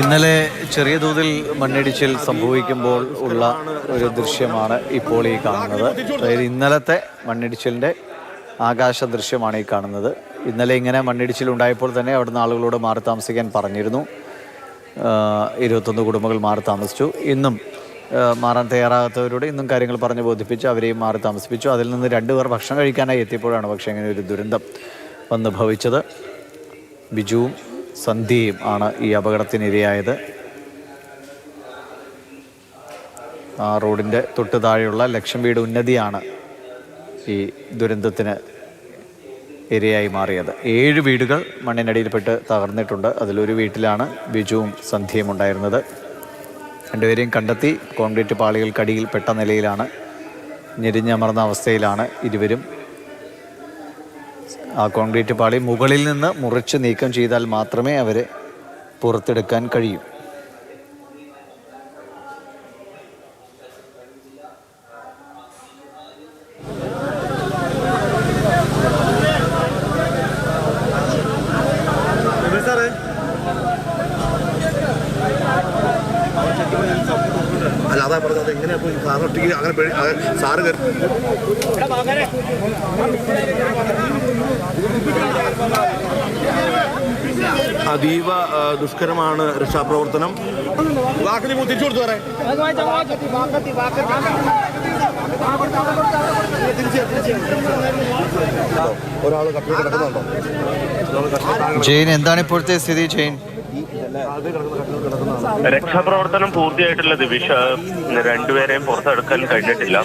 ഇന്നലെ ചെറിയ തോതിൽ മണ്ണിടിച്ചിൽ സംഭവിക്കുമ്പോൾ ഉള്ള ഒരു ദൃശ്യമാണ് ഇപ്പോൾ ഈ കാണുന്നത്. അതായത് ഇന്നലത്തെ മണ്ണിടിച്ചിലിന്റെ ആകാശ ദൃശ്യമാണ് ഈ കാണുന്നത്. ഇന്നലെ ഇങ്ങനെ മണ്ണിടിച്ചിൽ ഉണ്ടായപ്പോൾ തന്നെ അവിടുന്ന് ആളുകളോട് മാറി താമസിക്കാൻ പറഞ്ഞിരുന്നു. ഇരുപത്തൊന്ന് കുടുംബങ്ങൾ മാറി താമസിച്ചു. ഇന്നും മാറാൻ തയ്യാറാകാത്തവരോട് ഇന്നും കാര്യങ്ങൾ പറഞ്ഞ് ബോധിപ്പിച്ചു അവരെയും മാറി താമസിപ്പിച്ചു. അതിൽ നിന്ന് രണ്ടുപേർ ഭക്ഷണം കഴിക്കാനായി എത്തിയപ്പോഴാണ് പക്ഷേ ഇങ്ങനെ ഒരു ദുരന്തം വന്ന് ഭവിച്ചത് ബിജുവും സന്ധ്യയും ആണ് ഈ അപകടത്തിനിരയായത്. ആ റോഡിന്റെ തൊട്ട് താഴെയുള്ള ലക്ഷം വീട് ഉന്നതിയാണ് ഈ ദുരന്തത്തിന് ഇരയായി മാറിയത്. ഏഴ് വീടുകൾ മണ്ണിനടിയിൽപ്പെട്ട് തകർന്നിട്ടുണ്ട്. അതിലൊരു വീട്ടിലാണ് ബിജുവും സന്ധ്യയും ഉണ്ടായിരുന്നത്. രണ്ടുപേരെയും കണ്ടെത്തി കോൺക്രീറ്റ് പാളികൾക്കടിയിൽ പെട്ട നിലയിലാണ് ഞെരിഞ്ഞമർന്ന അവസ്ഥയിലാണ് ഇരുവരും ആ കോൺക്രീറ്റ് പാളി മുകളിൽ നിന്ന് മുറിച്ച് നീക്കം ചെയ്താൽ മാത്രമേ അവരെ പുറത്തെടുക്കാൻ കഴിയൂ. സാറേ അല്ല അതാ പറഞ്ഞത്. പോയി അങ്ങനെ സാറ് അതീവ ദുഷ്കരമാണ് രക്ഷാപ്രവർത്തനം. തിരിച്ചു കൊടുത്തു പറയാം ജെയിൻ എന്താണ് ഇപ്പോഴത്തെ സ്ഥിതി ജെയിൻ അത് കിടക്കുന്ന കട്ടിൽ കിടക്കുന്നതാണ് രക്ഷാപ്രവർത്തനം പൂർത്തിയായിട്ടുള്ള ദിവിഷ രണ്ടുപേരെയും പുറത്തെടുക്കാൻ കഴിഞ്ഞിട്ടില്ല.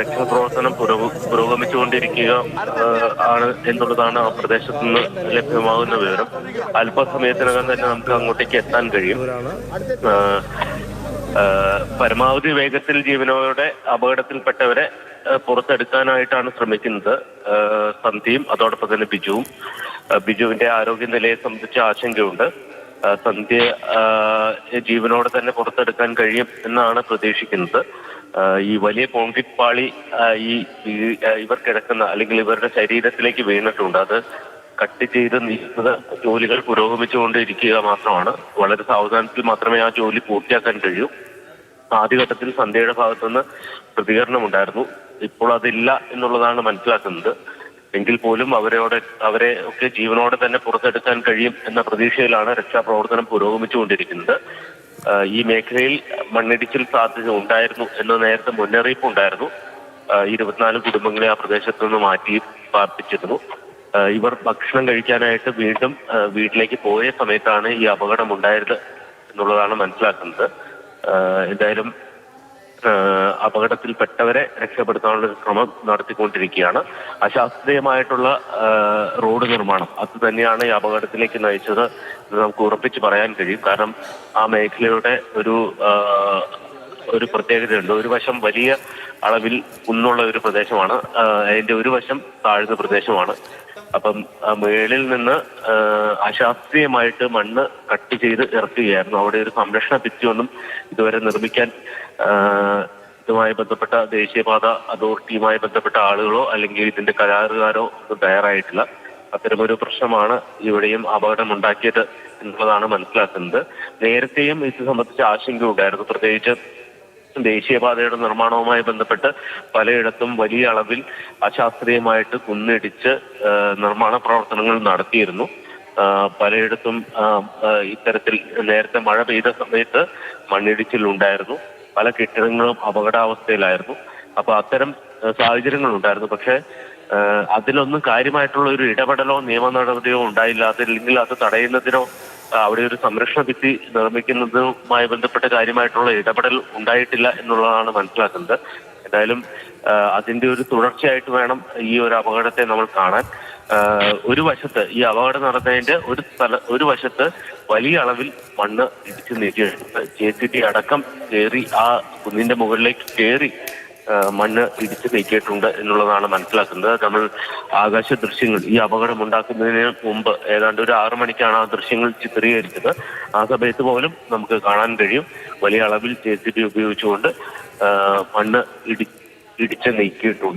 രക്ഷാപ്രവർത്തനം പുരോഗ- പുരോഗമിച്ചുകൊണ്ടിരിക്കുക ആണ് എന്നുള്ളതാണ് ആ പ്രദേശത്ത് നിന്ന് ലഭ്യമാകുന്ന വിവരം. അല്പസമയത്തിനകം തന്നെ നമുക്ക് അങ്ങോട്ടേക്ക് എത്താൻ കഴിയും. പരമാവധി വേഗത്തിൽ ജീവനോടെ അപകടത്തിൽപ്പെട്ടവരെ പുറത്തെടുക്കാനായിട്ടാണ് ശ്രമിക്കുന്നത്. സന്ധ്യയും അതോടൊപ്പം തന്നെ ബിജുവും. ബിജുവിന്റെ ആരോഗ്യനിലയെ സംബന്ധിച്ച് ആശങ്കയുണ്ട്. സന്ധ്യ ജീവനോടെ തന്നെ പുറത്തെടുക്കാൻ കഴിയും എന്നാണ് പ്രതീക്ഷിക്കുന്നത്. ഈ വലിയ കോൺക്രീറ്റ് പാളി ഈ ഇവർ കിടക്കുന്ന അല്ലെങ്കിൽ ഇവരുടെ ശരീരത്തിലേക്ക് വീണിട്ടുണ്ട്. അത് കട്ട് ചെയ്ത് നീക്കുന്ന ജോലികൾ പുരോഗമിച്ചുകൊണ്ടിരിക്കുക മാത്രമാണ്. വളരെ സാവധാനത്തിൽ മാത്രമേ ആ ജോലി പൂർത്തിയാക്കാൻ കഴിയൂ. ആദ്യഘട്ടത്തിൽ സന്ധ്യയുടെ ഭാഗത്തുനിന്ന് പ്രതികരണമുണ്ടായിരുന്നു. ഇപ്പോൾ അതില്ല എന്നുള്ളതാണ് മനസ്സിലാക്കുന്നത്. എങ്കിൽ പോലും അവരോട് അവരെ ഒക്കെ ജീവനോടെ തന്നെ പുറത്തെടുക്കാൻ കഴിയും എന്ന പ്രതീക്ഷയിലാണ് രക്ഷാപ്രവർത്തനം പുരോഗമിച്ചുകൊണ്ടിരിക്കുന്നത്. ഈ മേഖലയിൽ മണ്ണിടിച്ചിൽ സാധ്യത ഉണ്ടായിരുന്നു എന്ന നേരത്തെ മുന്നറിയിപ്പ് ഉണ്ടായിരുന്നു. ഇരുപത്തിനാല് കുടുംബങ്ങളെ ആ പ്രദേശത്തു നിന്ന് മാറ്റി പാർപ്പിച്ചിരുന്നു. ഇവർ ഭക്ഷണം കഴിക്കാനായിട്ട് വീണ്ടും വീട്ടിലേക്ക് പോയ സമയത്താണ് ഈ അപകടം ഉണ്ടായത് എന്നുള്ളതാണ് മനസ്സിലാക്കുന്നത്. എന്തായാലും അപകടത്തിൽപ്പെട്ടവരെ രക്ഷപ്പെടുത്താനുള്ള ശ്രമം നടത്തിക്കൊണ്ടിരിക്കുകയാണ്. അശാസ്ത്രീയമായിട്ടുള്ള റോഡ് നിർമ്മാണം. അത് തന്നെയാണ് ഈ അപകടത്തിലേക്ക് നയിച്ചത് നമുക്ക് ഉറപ്പിച്ച് പറയാൻ കഴിയും. കാരണം ആ മേഖലയുടെ ഒരു ഒരു പ്രത്യേകതയുണ്ട്. ഒരു വശം വലിയ അളവിൽ കുന്നുള്ള ഒരു പ്രദേശമാണ് അതിന്റെ ഒരു വശം താഴ്ന്ന പ്രദേശമാണ്. അപ്പം മേളിൽ നിന്ന് അശാസ്ത്രീയമായിട്ട് മണ്ണ് കട്ട് ചെയ്ത് ഇറക്കുകയായിരുന്നു. അവിടെ ഒരു സംരക്ഷണ ഭിത്തിയൊന്നും ഇതുവരെ നിർമ്മിക്കാൻ ഇതുമായി ബന്ധപ്പെട്ട ദേശീയപാത അതോറിറ്റിയുമായി ബന്ധപ്പെട്ട ആളുകളോ അല്ലെങ്കിൽ ഇതിന്റെ കരാറുകാരോ ഒന്നും തയ്യാറായിട്ടില്ല. അത്തരമൊരു പ്രശ്നമാണ് ഇവിടെയും അപകടമുണ്ടാക്കിയത് എന്നുള്ളതാണ് മനസ്സിലാക്കുന്നത്. നേരത്തെയും ഇത് സംബന്ധിച്ച് ആശങ്ക ഉണ്ടായിരുന്നു. പ്രത്യേകിച്ച് ദേശീയപാതയുടെ നിർമ്മാണവുമായി ബന്ധപ്പെട്ട് പലയിടത്തും വലിയ അളവിൽ അശാസ്ത്രീയമായിട്ട് കുന്നിടിച്ച് നിർമ്മാണ പ്രവർത്തനങ്ങൾ നടത്തിയിരുന്നു. പലയിടത്തും ഇത്തരത്തിൽ നേരത്തെ മഴ പെയ്ത സമയത്ത് മണ്ണിടിച്ചിൽ ഉണ്ടായിരുന്നു പല കെട്ടിടങ്ങളും അപകടാവസ്ഥയിലായിരുന്നു. അപ്പൊ അത്തരം സാഹചര്യങ്ങൾ ഉണ്ടായിരുന്നു പക്ഷേ അതിലൊന്നും കാര്യമായിട്ടുള്ള ഒരു ഇടപെടലോ നിയമ നടപടിയോ ഉണ്ടായില്ല. അതില്ലെങ്കിൽ അത് തടയുന്നതിനോ അവിടെ ഒരു സംരക്ഷണ ഭിത്തി നിർമ്മിക്കുന്നതുമായി ബന്ധപ്പെട്ട കാര്യമായിട്ടുള്ള ഇടപെടൽ ഉണ്ടായിട്ടില്ല എന്നുള്ളതാണ് മനസ്സിലാക്കുന്നത്. എന്തായാലും അതിന്റെ ഒരു തുടർച്ചയായിട്ട് വേണം ഈ ഒരു അപകടത്തെ നമ്മൾ കാണാൻ. ഒരു വശത്ത് ഈ അപകടം നടന്നതിന്റെ ഒരു സ്ഥല ഒരു വശത്ത് വലിയ അളവിൽ മണ്ണ് ഇടിച്ചു നീക്കിയിട്ടുണ്ട് ജെ സി ടി അടക്കം കയറി ആ കുന്നിന്റെ മുകളിലേക്ക് കയറി മണ്ണ് ഇടിച്ച് നീക്കിയിട്ടുണ്ട് എന്നുള്ളതാണ് മനസ്സിലാക്കുന്നത്. നമ്മൾ ആകാശ ദൃശ്യങ്ങൾ ഈ അപകടം ഉണ്ടാക്കുന്നതിന് മുമ്പ് ഏതാണ്ട് ഒരു ആറു മണിക്കാണ് ആ ദൃശ്യങ്ങൾ ചിത്രീകരിച്ചത്. ആ സമയത്ത് പോലും നമുക്ക് കാണാൻ കഴിയും. വലിയ അളവിൽ ജെ സി ബി ഉപയോഗിച്ചുകൊണ്ട് മണ്ണ് ഇടി ഇടിച്ച് നീക്കിയിട്ടുണ്ട്.